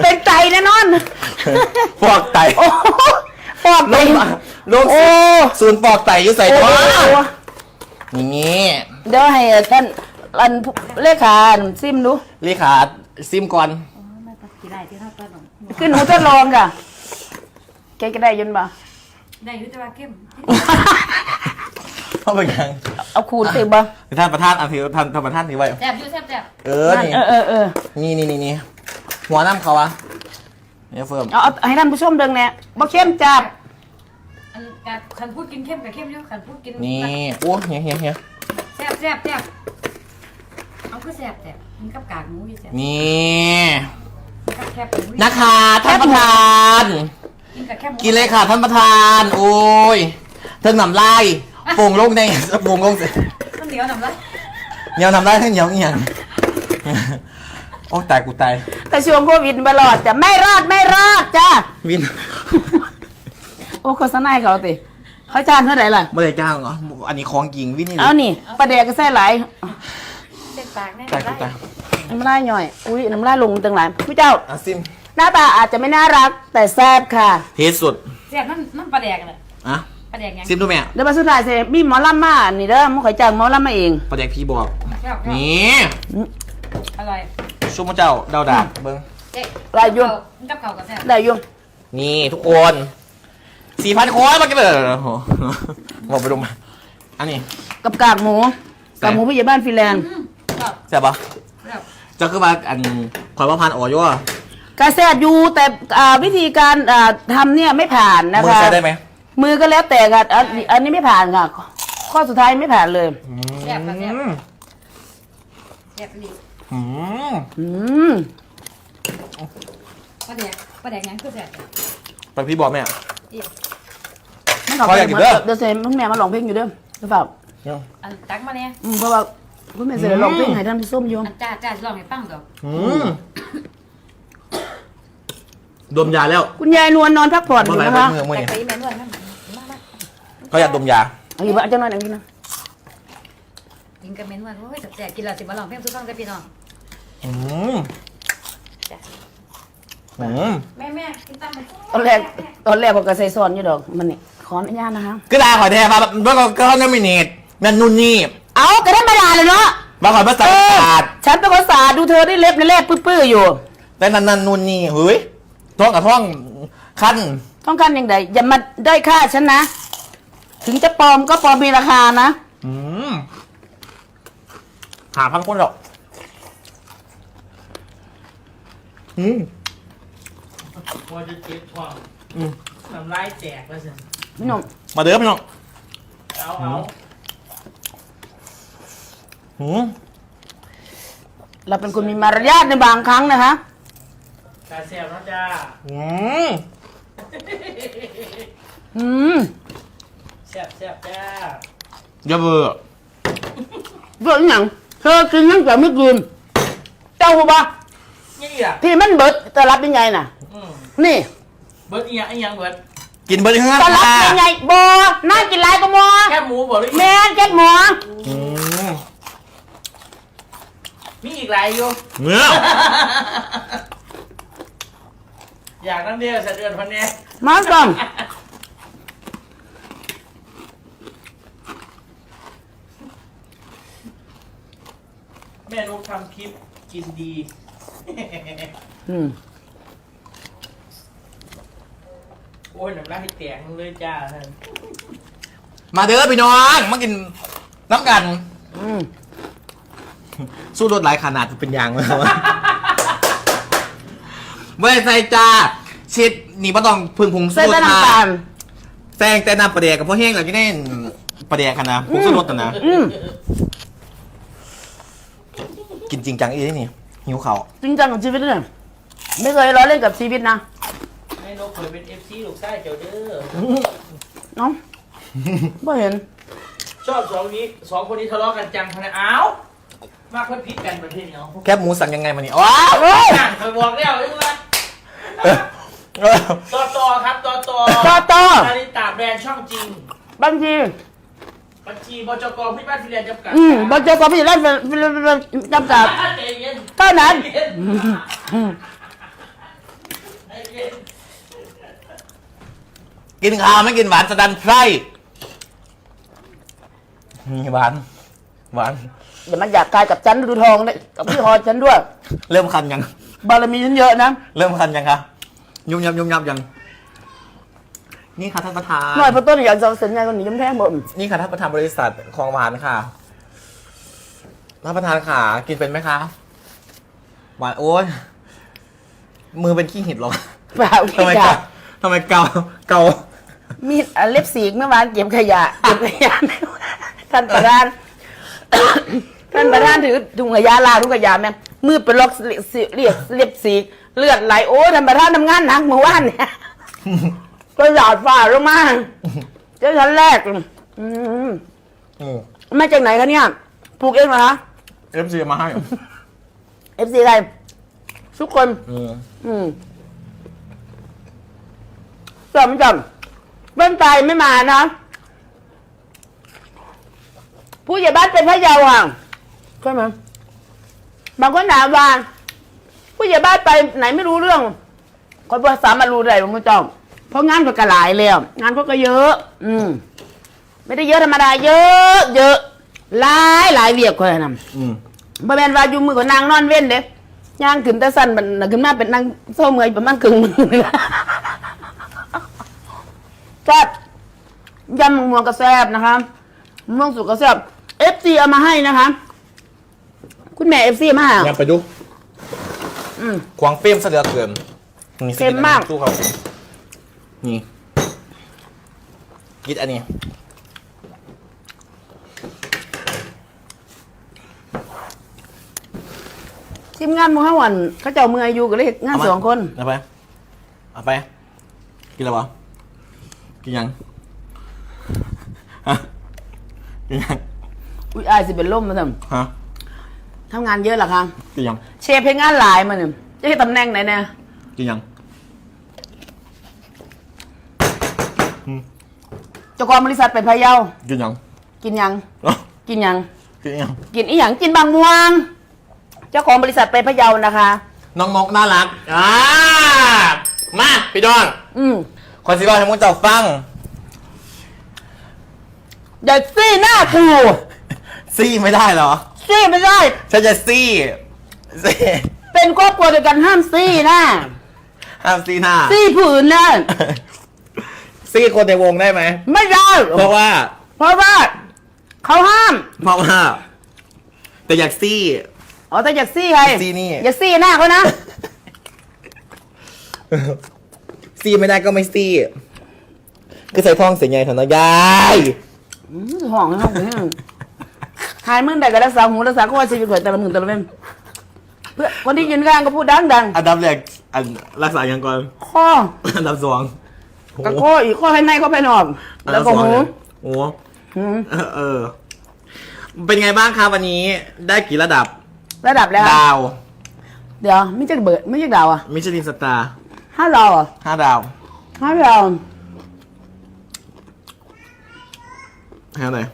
เป็นไตแน่นอนฟอกไตโอ้โหปอดไตงลงโอ้ ศูนย์ฟอกไตอยู่ใส่ตัวอย่างนี้เดี๋ยวให้ท่านอันเลขาซิมดูเลขาซิมก่อนกี่ได้ที่เท่ากันหรอขึ้นหนูทดลองค่ะแกก็ได้ยินบ่ได้อยุติว่าเข้ม เข้าไปยังเอาคูณติบ่ท่านประธานเอาถือท่านท่านประธานถือไว้แซ่บอยุ่แซ่บแซ่บเออนั่นนี่เออเออเออนี่นี่นี่นี่หัวน้ำเขาอะเนี่ยเฟิร์มเอาเอาให้ท่านผู้ชมเดิงเนี่ยบ่เข้มจับอันการขันพูดกินเข้มกับเข้มอยู่ขันพูดกินนี่โอ้เฮียเฮียเฮียแซ่บแซ่บแซ่บเอาคือแซ่บแซ่บกินกับกากหมูยี่แซ่บนี่กินกับแคบหมูยี่นะคะท่านประธาน กินกับแคบหมูกินเลยค่ะท่านประธาน โอ้ยเธอหนำลาย โป่งลงในโป่งลงสิมันเหนียวหน่ำไรเหนียวนำลายทั้งเหนียวเอียงโอ้ตายกูตาย แต่ช่วงโควิดไม่รอดจ้ะไม่รอดไม่รอดจ้าวินโอ้โฆษณาให้เขาติเขาจ้างเท่าไหร่ล่ะไม่ได้จ้างเหรออันนี้ของจริงวินนี่เอานี่ประเดี๋ยวก็ใส่หลายเส้นปากแน่ตายกูตายน้ำลายหน่อย อุ้ยน้ำลายลงตั้งหลายผู้เจ้าอะซิมหน้าตาอาจจะไม่น่ารักแต่แซ่บค่ะเทสสุดแซ่บนั่นนั่นปลาแดกเลยอะ ปลาแดกยังซิมดูแม่เดี๋ยวมาสุดท้ายเซมีหมอลำมานี่เด้อมึงข่อยจ้างหมอลำมาเองประเด็กพี่บอกแซ่บนี่อร่อยชุ่มเจ้าดาวดาบเบิ้งเจ๊ลายยุ่งกับเขากับแซ่บได้อยุ่งนี่ทุกคนสี่พันคนมากันเลยโอ้โหบอกไปดูมาอันนี้กับกากหมูกากหมูผู้ใหญ่บ้านฟินแลนด์อืมชอบแซ่บปะแซ่บเจะคือว่าอันขอยว่าพันอ๋อยั่วกาแซ่บอยู่แต่อ่าวิธีการอ่าทำเนี่ยไม่ผ่านนะมือคะ ใช้ได้ไหม มือก็แล้วแต่ค่ะอันอันนี้ไม่ผ่านค่ะ ข้อสุดท้ายไม่ผ่านเลยแซ่บกับแซ่บ อืมแซ่บดีอืมอืมปลาแดกปลาแดกยังคือแซ่บไปพี่บอกแม่ อีกมันออกขออยากกินเด้อ เดี๋ยวเซนพ่อแม่มาร้องเพลงอยู่เด้อหรือเปล่าเนี่ยอันตักมาเนี่ยอืมเพราะว่าพ่อแม่เสร็จแล้วร้องเพลงให้ท่านพี่ส้มอยู่อันจ้าจ้าลองให้ฟังก่อนอืมดมยาแล้วคุณยายนวลนอนพักผ่อนอเมื่อยู่ไหร่นะคะ เมื่อเมื่อแต่เนี่ยไปแม่นวดนั่นมามา เขาอยากดมยา เอาอยู่บ้านเจ้าหน่อยหนึ่งพี่นะกินกับแม่นวดโอ้ยแซ่บๆกินแล้วสิมาลองเพลงสุฟังกับพี่น้องอืมอืมแม่แม่กินตามไปตอนแรกตอนแรกผมก็ใส่ซอนอยู่ดอกมันนี่ขออนุญาตนะคะก็ได้ขอแทนมาเมื่อก่อนก็เขาน้ำมินิตนั่นนู่นนี่เอาก็ธรรมดาเลยเนาะบางคนภาษาเออศาสตร์ฉันเป็นคนสาดดูเธอได้เล็บในแรกปื้อๆอยู่แต่นั่นนั่นนู่นนี่เฮ้ยท้องกับท้องคันต้องการอย่างใดอย่ามาได้ค่าฉันนะ ถึงจะปลอมก็ปลอมมีราคานะ อืมหาพันคนหรอกอืมพอจะเจ็บท้องอืมน้ำลายแตกแล้วสิพี่หนุ่มมาเด้อพี่น้องเอาเอาอืมเราเป็นคนมีมารยาทในบางครั้งนะคะตาแซ่บนะจ้าอืมอืม แซ่บแซ่บจ้าอย่าเบื่อเรื่องอหย่างเธอกินยังแต่ไม่กินเจ้าหูปะนี่อะที่มันเบิดจะรับยังไงน่ะ อืมนี่เบิร์ดอีหยังอีหยังเบิร์ดกินเบอร์ที่ห้าจะรับยังไงบอน่ากินหลายก็มอแค่หมูบอกเลยแม่นแก๊กหมออืมมีอีกหลายอยู่ เนื้ออยากนั่งเดียวสะเดือนพันเนี้ยมาก่อน แม่นุกทำคลิปกินดี อืมโอ้ยน้ำลายแตกเลยจ้าท่านมาเด้อพี่น้องมากินน้ำกัน อืมสู้รถหลายขนาดเป็นยางเลยวะไม่ใส่จ้าชิดนี่บ่ต้องพึ่งพุงใส่สู้แต่รถน้ำตาลแซงแต่น้ำปลาแดกกับพ่อแห้งแล้วก็ได้ปลาแดกขนาดพุงสู้รถนะนะอืม กินจริงจังอีนี่หิวเขาวจริงจังกับชีวิตเนี่ยไม่เคยล้อเล่นกับชีวิตนะแม่นุกเคยเป็นเอฟซีลูกชายเจ้าเด้อ เน้องไม่เห็นชอบสองนี้สองคนนี้ทะเลาะกันจังพะนะอ้าวมาคนพิษกันประเทศเนาะแคบหมูสั่งยังไงมานี่ว้าวนั่งเคยบอกแล้วไอ้เมื่อเออเออต่อต่อครับต่อต่อต่อต่อนาฬิตาแบรนด์ช่องจริงบางที บัญชีบจกพิบัติฟิเลียนจำกัดอืมบอเจอกพี่รัฐจำกัดใจเย็นเท่านั้นใจเย็นใจเย็นกินข้าวไม่กินหวานสะดันไพร่มีหวาน หวานอย่ามาอยากกายกับฉันดูทองเลยกับพี่ฮอนฉันด้วย เริ่มคันยัง บารมีฉันเยอะนะ เริ่มคันยังคะ ยุ่มยับยุ่มยับยัง นี่ค่ะท่านประธานหน่อยพอต้นอยากจะสัญญาคนหนียิ้มแท้หมดนี่ค่ะท่านประธานบริษัทของหวานค่ะท่านประธานค่ะกินเป็นไหมคะหวานโอ้ยมือเป็นขี้หิดเหรอเปล่าทำไมขยะเกาทำไมเกาเกามีดอะเล็บสีกเมื่อวานเก็บขยะเก็บขยะท่านประธานท่านประธานถือถุงขยะลาถุงขยะแม่งมือเป็นล็อกเรียกเรียกเล็บสีกเลือดไหลโอ้ท่านประธานทำงานหนักเมื่อวานเนี่ย ก็หยาดฝ่าลงมาเจ้าชั้นแรกอืมอืมมาจากไหนคะเนี่ยปลูกเองเหรอคะ เอฟซีมาให้เอฟซีใครทุกคนอืมอืมจำจำเบิ้ลใจไม่มานะ ผู้ใหญ่บ้านเป็นพระเยาว์อะใช่ไหมบางคนถามว่าผู้ใหญ่บ้านไปไหนไม่รู้เรื่องคนภาษามารู้ได้หลวงพ่อเจ้า เพราะงานก็กระหลายแล้ว งานก็ก็เยอะ อืมไม่ได้เยอะธรรมดาเยอะเยอะหลายหลายเวียกคนนำอืมบ่แม่นว่าอยู่มือกับนางนอนเว้นเด้ย่างขึ้นแต่สั้นมันน่ะขึ้นมาเป็นนางเศร้าเมื่อยประมาณครึ่งมือนี่ล่ะก็ยำมะม่วงกระแซบนะคะมะม่วงสุกกระแซบเอฟซีเอามาให้นะคะ คุณแม่เอฟซีมาให้อยากไปดูอืม ควงเปรี้ยมเสลือเกินนี่เค็มมาก สู้เขา นี่กินอันนี้ทีมงานหมูห้าวันเขาเจ้ามืออายุก็เลยเฮ็ดงานเามาสองคนเอาไป เอาไป กินแล้ววะกินยังฮะกินยังอุ้ยอายสิเป็นล่มมาทฮะำทำงานเยอะเหรอคะกินยัง เชฟเพลงงานหลายมาเนี่ยจะให้ตำแหน่งไหนเนี่ยกินยัง เจ้าของบริษัทไปพะเยา กินยัง กินยังเอ้ากินยัง กินยังกินอีหยังกินบางม่วง เจ้าของบริษัทไปพะเยานะคะ น้องนกน่ารักอ่ามาพี่ดอนอืมคอนซีบอลให้มึงเจ้าฟังอย่าซี่หน้ากูซี่ไม่ได้เหรอซี่ไม่ได้ ฉันจะซี่ซี่เป็นครอบครัวเดียวกันห้ามซี่หน้าห้ามซี่หน้าซี่ผู้อื่นนะ ซี่คนในวงได้ไหม ไม่ได้ เพราะว่า เพราะว่าเขาห้าม เพราะว่า แต่อยากซี่ อ๋อแต่อยากซี่ใครซี่นี่ อย่าซี่หน้าเขานะ ซี่ไม่ได้ก็ไม่ซี่คือใส่ท่องเสียงใหญ่ถอนยายอืมห่องห้องเนี่ยหายมึงได้ก็รักษาหูรักษาข้อชีวิตข่อยแต่ละหมื่นแต่ละเว้นเพื่อวันที่ยืนกลางก็พูดดังดังอันดับแรกอันรักษายังก่อนๆข้อ อันดับสอง กับข้ออีกข้อให้ในข้อภายนอกอันแล้ดัวบก็สองหูเนี่ยโอ้หูเออเออ เป็นไงบ้างครับวันนี้ ได้กี่ระดับ ระดับแล้วดาว เดี๋ยวไม่ใช่เบิร์ดไม่ใช่ดาวอะมิชลินสตาร์ห้าดาวอะห้าดาวห้าดาวให้เท่าไหร่